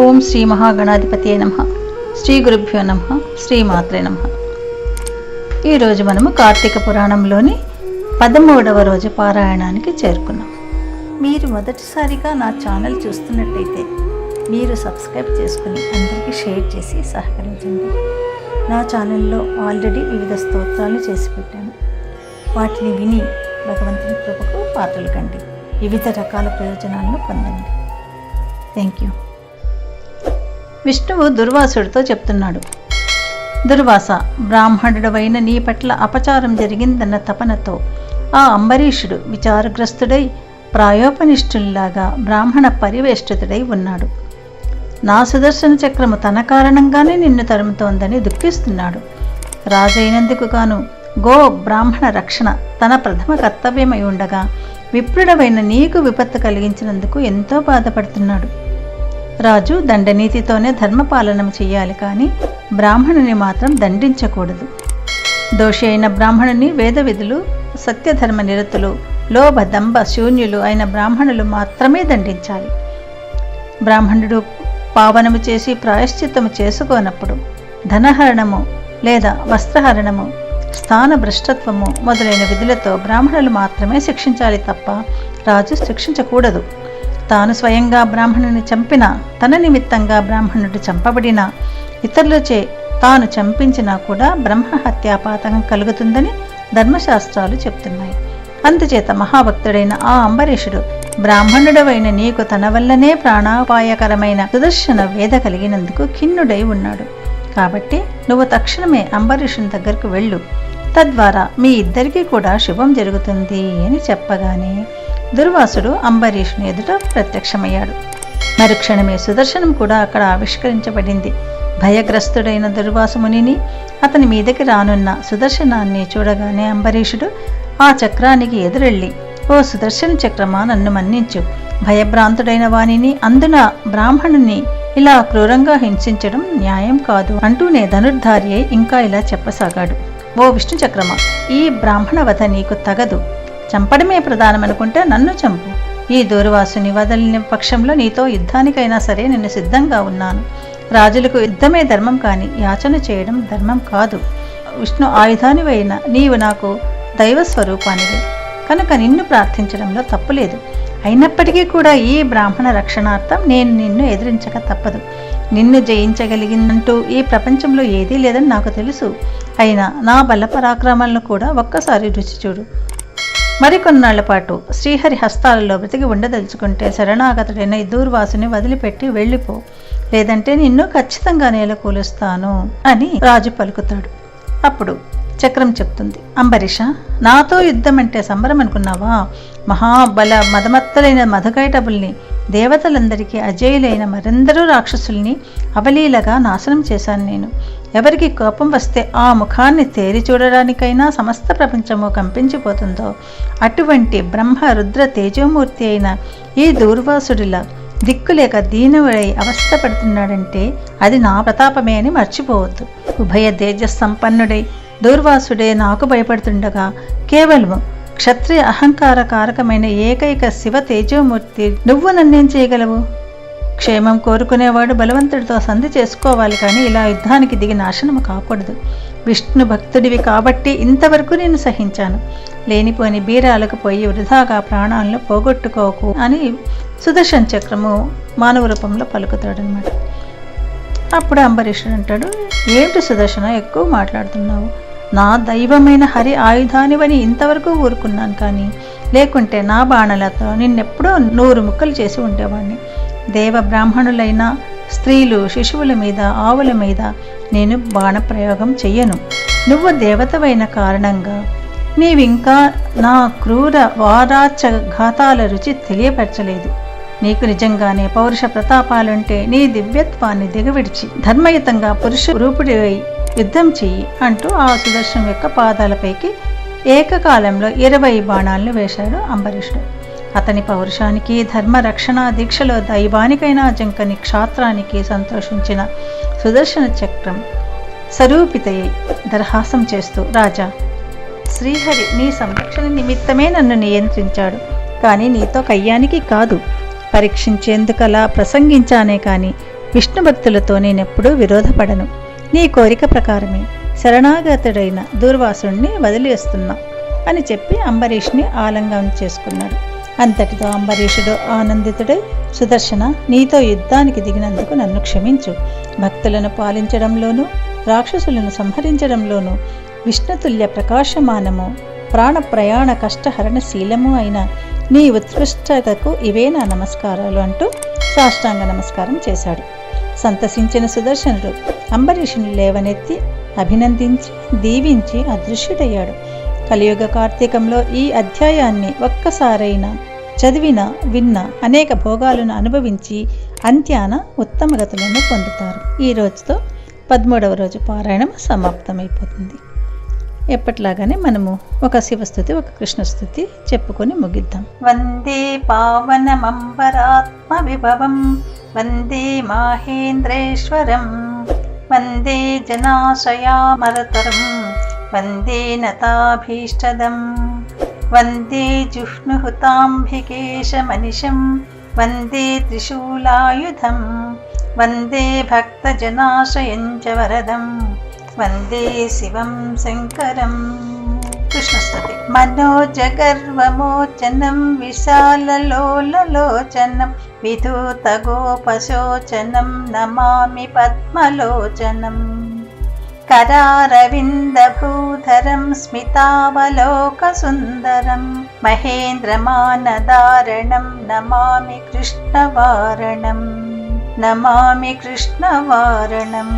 ఓం శ్రీ మహాగణాధిపతి నమ. శ్రీ గురుభ్యో నమ. శ్రీమాత్రే నమ. ఈరోజు మనము కార్తీక పురాణంలోని పదమూడవ రోజు పారాయణానికి చేరుకున్నాం. మీరు మొదటిసారిగా నా ఛానల్ చూస్తున్నట్టయితే మీరు సబ్స్క్రైబ్ చేసుకుని అందరికీ షేర్ చేసి సహకరించండి. నా ఛానల్లో ఆల్రెడీ వివిధ స్తోత్రాలు చేసి పెట్టాను. వాటిని విని భగవంతుని కృపకు పాత్రలు కండి. వివిధ రకాల ప్రయోజనాలను పొందండి. Thank you. విష్ణువు దుర్వాసుడితో చెప్తున్నాడు. దుర్వాస బ్రాహ్మణుడవైన నీ పట్ల అపచారం జరిగిందన్న తపనతో ఆ అంబరీషుడు విచారగ్రస్తుడై ప్రాయోపనిష్ఠుల్లాగా బ్రాహ్మణ పరివేష్టితుడై ఉన్నాడు. నా సుదర్శన చక్రము తన కారణంగానే నిన్ను తరుముతోందని దుఃఖిస్తున్నాడు. రాజైనందుకు గాను గో బ్రాహ్మణ రక్షణ తన ప్రథమ కర్తవ్యమై ఉండగా విప్రుడవైన నీకు విపత్తు కలిగించినందుకు ఎంతో బాధపడుతున్నాడు. రాజు దండనీతితోనే ధర్మపాలనం చెయ్యాలి కానీ బ్రాహ్మణుని మాత్రం దండించకూడదు. దోషి అయిన బ్రాహ్మణుని వేద విధులు సత్యధర్మ నిరతులు లోభ దంభ శూన్యులు అయిన బ్రాహ్మణులు మాత్రమే దండించాలి. బ్రాహ్మణుడు పావనము చేసి ప్రాయశ్చిత్తము చేసుకోనప్పుడు ధనహరణము లేదా వస్త్రహరణము స్థాన భ్రష్టత్వము మొదలైన విధులతో బ్రాహ్మణులు మాత్రమే శిక్షించాలి తప్ప రాజు శిక్షించకూడదు. తాను స్వయంగా బ్రాహ్మణుని చంపిన తన నిమిత్తంగా బ్రాహ్మణుడు చంపబడిన ఇతరులచే తాను చంపించినా కూడా బ్రహ్మ హత్యాపాతకం కలుగుతుందని ధర్మశాస్త్రాలు చెప్తున్నాయి. అందుచేత మహాభక్తుడైన ఆ అంబరీషుడు బ్రాహ్మణుడవైన నీకు తన వల్లనే ప్రాణాపాయకరమైన సుదర్శన వేద కలిగినందుకు ఖిన్నుడై ఉన్నాడు. కాబట్టి నువ్వు తక్షణమే అంబరీషుని దగ్గరకు వెళ్ళు. తద్వారా మీ ఇద్దరికీ కూడా శుభం జరుగుతుంది అని చెప్పగానే దుర్వాసుడు అంబరీషుని ఎదుట ప్రత్యక్షమయ్యాడు. మరుక్షణమే సుదర్శనం కూడా అక్కడ ఆవిష్కరించబడింది. భయగ్రస్తుడైన దుర్వాసుమునిని అతని మీదకి రానున్న సుదర్శనాన్ని చూడగానే అంబరీషుడు ఆ చక్రానికి ఎదురెళ్ళి ఓ సుదర్శన చక్రమా నన్ను మన్నించు. భయభ్రాంతుడైన వానిని అందున బ్రాహ్మణుని ఇలా క్రూరంగా హింసించడం న్యాయం కాదు అంటూనే ధనుర్ధారి ఇంకా ఇలా చెప్పసాగాడు. ఓ విష్ణు చక్రమా ఈ బ్రాహ్మణ వధ నీకు తగదు. చంపడమే ప్రధానమనుకుంటే నన్ను చంపు. ఈ దూర్వాసుని వదలిన పక్షంలో నీతో యుద్ధానికైనా సరే నేను సిద్ధంగా ఉన్నాను. రాజులకు యుద్ధమే ధర్మం కాని యాచన చేయడం ధర్మం కాదు. విష్ణు ఆయుధానివైన నీవు నాకు దైవ స్వరూపానివి కనుక నిన్ను ప్రార్థించడంలో తప్పులేదు అయినప్పటికీ కూడా ఈ బ్రాహ్మణ రక్షణార్థం నేను నిన్ను ఎదిరించక తప్పదు. నిన్ను జయించగలిగిందంటూ ఈ ప్రపంచంలో ఏదీ లేదని నాకు తెలుసు. అయినా నా బల పరాక్రమాలను కూడా ఒక్కసారి రుచి చూడు. మరికొన్నాళ్ళ పాటు శ్రీహరి హస్తాలలో బ్రతికి ఉండదలుచుకుంటే శరణాగతుడైన ఈ దూర్వాసుని వదిలిపెట్టి వెళ్ళిపో. లేదంటే నిన్ను ఖచ్చితంగా నేల కూలుస్తాను అని రాజు పలుకుతాడు. అప్పుడు చక్రం చెప్తుంది. అంబరీష నాతో యుద్ధం అంటే సంబరం అనుకున్నావా? మహాబల మదమత్తలైన మధకైటబుల్ని దేవతలందరికీ అజేయులైన మరెందరూ రాక్షసుల్ని అవలీలగా నాశనం చేశాను నేను. ఎవరికి కోపం వస్తే ఆ ముఖాన్ని తేరి చూడడానికైనా సమస్త ప్రపంచము కంపించిపోతుందో. అటువంటి బ్రహ్మ రుద్ర తేజోమూర్తి అయిన ఈ దూర్వాసుడిలా దిక్కులేక దీనవుడై అవస్థపడుతున్నాడంటే అది నా ప్రతాపమే అని మర్చిపోవద్దు. ఉభయ తేజస్సంపన్నుడై దూర్వాసుడే నాకు భయపడుతుండగా కేవలం క్షత్రియ అహంకార కారకమైన ఏకైక శివ తేజోమూర్తి నువ్వు నన్నేం చేయగలవు? క్షేమం కోరుకునేవాడు బలవంతుడితో సంధి చేసుకోవాలి కానీ ఇలా యుద్ధానికి దిగి నాశనము కాకూడదు. విష్ణు భక్తుడివి కాబట్టి ఇంతవరకు నేను సహించాను. లేనిపోని బీరాలకు పోయి వృధాగా ప్రాణాలను పోగొట్టుకోకు అని సుదర్శన్ చక్రము మానవ రూపంలో పలుకుతాడనమాట అప్పుడు అంబరీషుడు అంటాడు ఏంటి సుదర్శన ఎక్కువ మాట్లాడుతున్నావు? నా దైవమైన హరి ఆయుధానివని ఇంతవరకు ఊరుకున్నాను కానీ లేకుంటే నా బాణలతో నిన్నెప్పుడో నూరు ముక్కలు చేసి ఉండేవాడిని దేవ బ్రాహ్మణులైన స్త్రీలు శిశువుల మీద ఆవుల మీద నేను బాణప్రయోగం చెయ్యను. నువ్వు దేవతవైన కారణంగా నీవింకా నా క్రూర వారాచ ఘాతాల రుచి తెలియపరచలేదు. నీకు నిజంగానే పౌరుష ప్రతాపాలుంటే నీ దివ్యత్వాన్ని దిగవిడిచి ధర్మయుతంగా పురుష రూపుడివై యుద్ధం చెయ్యి అంటూ ఆ సుదర్శనం యొక్క పాదాలపైకి ఏకకాలంలో ఇరవై బాణాలను వేశాడు అంబరీషుడు. అతని పౌరుషానికి ధర్మ రక్షణ దీక్షలో దైవానికైనా జంకని క్షాత్రానికి సంతోషించిన సుదర్శన చక్రం స్వరూపితయ్యి దరహాసం చేస్తూ రాజా శ్రీహరి నీ సంరక్షణ నిమిత్తమే నన్ను నియంత్రించాడు. కానీ నీతో కయ్యానికి కాదు. పరీక్షించేందుకలా ప్రసంగించానే కానీ విష్ణు భక్తులతో నేనెప్పుడూ విరోధపడను. నీ కోరిక ప్రకారమే శరణాగతుడైన దూర్వాసుణ్ణి వదిలేస్తున్నా అని చెప్పి అంబరీష్ని ఆలంగనం చేసుకున్నాడు. అంతటితో అంబరీషుడు ఆనందితుడై సుదర్శన నీతో యుద్ధానికి దిగినందుకు నన్ను క్షమించు. భక్తులను పాలించడంలోనూ రాక్షసులను సంహరించడంలోనూ విష్ణుతుల్య ప్రకాశమానము ప్రాణ ప్రయాణ కష్టహరణశీలము అయిన నీ ఉత్కృష్టతకు ఇవే నా నమస్కారాలు అంటూ సాష్టాంగ నమస్కారం చేశాడు. సంతసించిన సుదర్శనుడు అంబరీషుని లేవనెత్తి అభినందించి దీవించి అదృశ్యుడయ్యాడు. కలియుగ కార్తీకంలో ఈ అధ్యాయాన్ని ఒక్కసారైనా చదివిన విన్న అనేక భోగాలను అనుభవించి అంత్యాన ఉత్తమగతులను పొందుతారు. ఈ రోజుతో పదమూడవ రోజు పారాయణం సమాప్తమైపోతుంది. ఎప్పట్లాగానే మనము ఒక శివస్థుతి ఒక కృష్ణస్థుతి చెప్పుకొని ముగిద్దాం. వందే పావనమంబరాత్మ విభవం వందే మాహేంద్రేశ్వరం వందే జనాశయామరతరం వందే నతాభీష్టదం వందే జుష్ణుహుతాంభికేశమనిషం వందే త్రిశూలాయుధం వందే భక్తజనాశయం చ వరదం. वन्दे शिवं शङ्करम् कृष्णस्तुति मनोजगर्वमोचनं विशाललोललोचनं विधूतगोपशोचनं नमामि पद्मलोचनम् करारविन्दभूधरं स्मितावलोकसुन्दरं महेन्द्रमानदारणं नमामि कृष्णवारणं नमामि कृष्णवारणम्